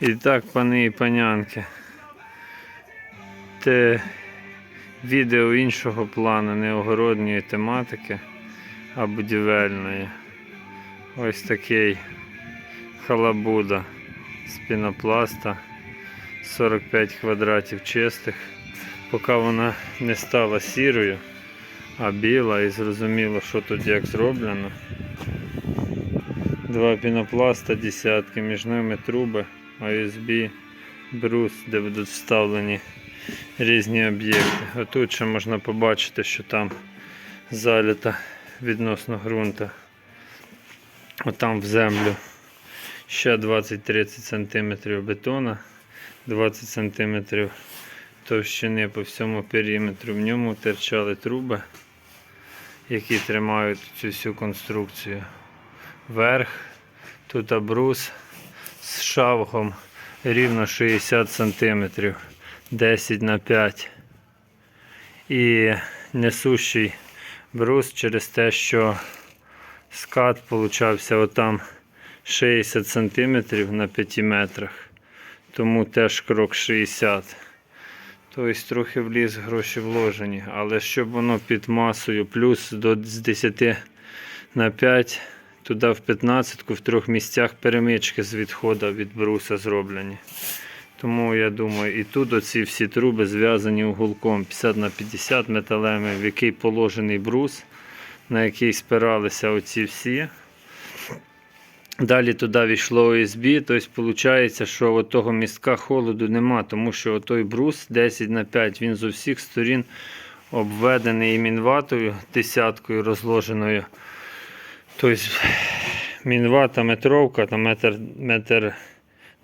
І так, пани і панянки. Те відео іншого плану, не огородньої тематики, а будівельної. Ось такий халабуда з пінопласта 45 квадратів чистих. Поки вона не стала сірою, а біла і зрозуміло, що тут як зроблено. Два пінопласта, десятки, між ними труби, USB, брус, де будуть вставлені різні об'єкти. А тут ще можна побачити, що там заліта відносно ґрунта. Отам в землю ще 20-30 см бетона, 20 см товщини по всьому периметру. В ньому терчали труби, які тримають цю всю конструкцію. Верх, тут брус з шавгом рівно 60 см, 10 на 5 І несущий брус через те, що скат получався отам 60 см на 5 метрах. Тому теж крок 60. Тобто трохи вліз гроші вложені, але щоб воно під масою плюс до з 10 на 5, туди в 15 в трьох місцях перемички з відходу від бруса зроблені. Тому я думаю, і тут оці всі труби зв'язані уголком 50 на 50 металевими, в який положений брус, на який спиралися оці всі. Далі туди війшло OSB, тобто виходить, що того містка холоду нема, тому що той брус 10 на 5 він з усіх сторін обведений мінватою, десяткою розложеною. Тобто мінвата метровка, там метр, метр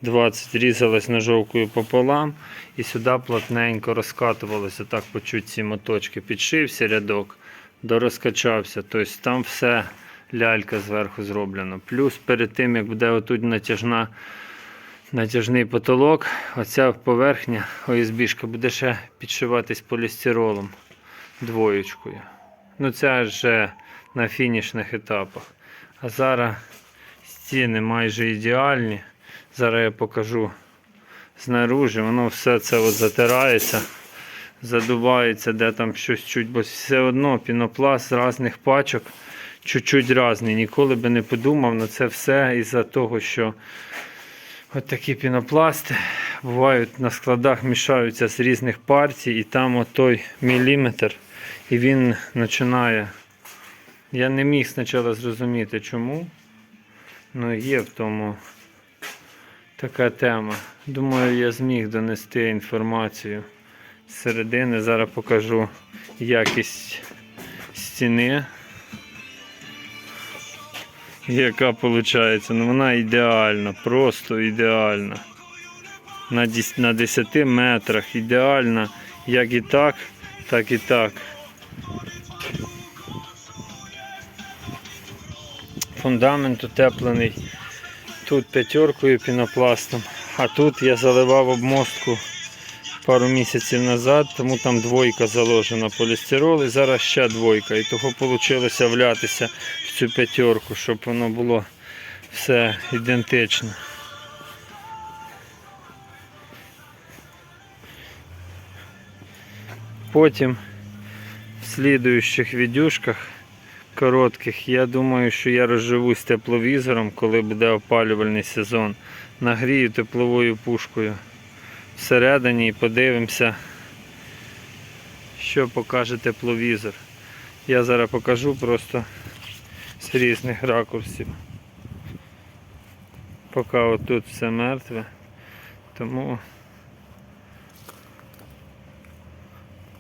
20 різалась ножовкою пополам і сюди плотненько розкатувалося так по чуть ці моточки. Підшився рядок, дорозкачався. Тобто там все лялька зверху зроблено. Плюс перед тим, як буде отут натяжна, натяжний потолок, оця поверхня ОСБшка буде ще підшиватись полістиролом двоєчкою. Ну це вже на фінішних етапах. А зараз стіни майже ідеальні. Зараз я покажу знаружи, воно все це от затирається, задувається, де там щось чуть, бо все одно пінопласт з різних пачок чуть-чуть різний. Ніколи би не подумав на це все із-за того, що от такі пінопласти бувають на складах, мішаються з різних партій, і там от той міліметр, і він починає. Я не міг спочатку зрозуміти чому. Ну є в тому така тема. Думаю, я зміг донести інформацію з середини. Зараз покажу якість стіни. Яка виходить? Ну вона ідеальна, просто ідеальна. На 10, на 10 метрах ідеальна, як і так, так і так. Фундамент утеплений тут п'ятеркою пінопластом, а тут я заливав обмостку пару місяців назад, тому там двойка заложена полістирол і зараз ще двойка. І того вийшло влятися в цю п'ятерку, щоб воно було все ідентично. Потім в слідуючих відюшках коротких, я думаю, що я розживусь тепловізором, коли буде опалювальний сезон. Нагрію тепловою пушкою всередині і подивимося, що покаже тепловізор. Я зараз покажу просто з різних ракурсів. Поки отут все мертве, тому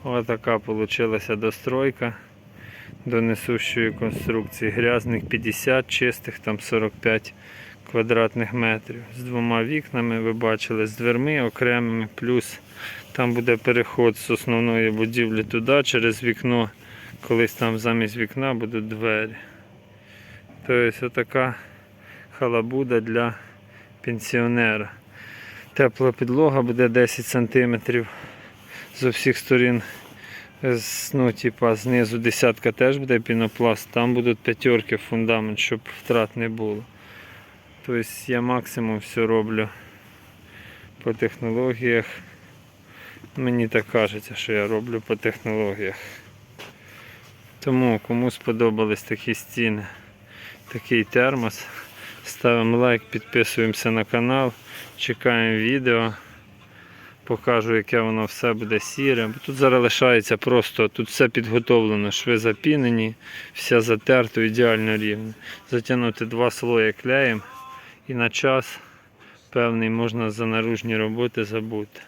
отака вийшла достройка до несущої конструкції. Грязних 50, чистих там 45 квадратних метрів. З двома вікнами ви бачили, з дверми окремими, плюс там буде переход з основної будівлі туди, через вікно. Колись там замість вікна будуть двері. Тобто отака халабуда для пенсіонера. Тепла підлога буде 10 см з усіх сторін. Ну, типа, знизу десятка теж буде пінопласт, там будуть п'ятерки фундамент, щоб втрат не було. Тобто я максимум все роблю по технологіях. Мені так кажеться, що я роблю по технологіях. Тому кому сподобались такі стіни, такий термос, ставимо лайк, підписуємося на канал, чекаємо відео. Покажу, яке воно все буде сіре. Тут зараз лишається просто, тут все підготовлено, шви запінені, все затерто ідеально рівно. Затягнути два слої клеєм і на час певний можна за наружні роботи забути.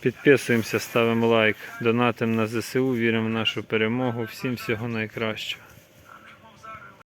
Підписуємося, ставимо лайк, донатимо на ЗСУ, віримо в нашу перемогу. Всім всього найкращого.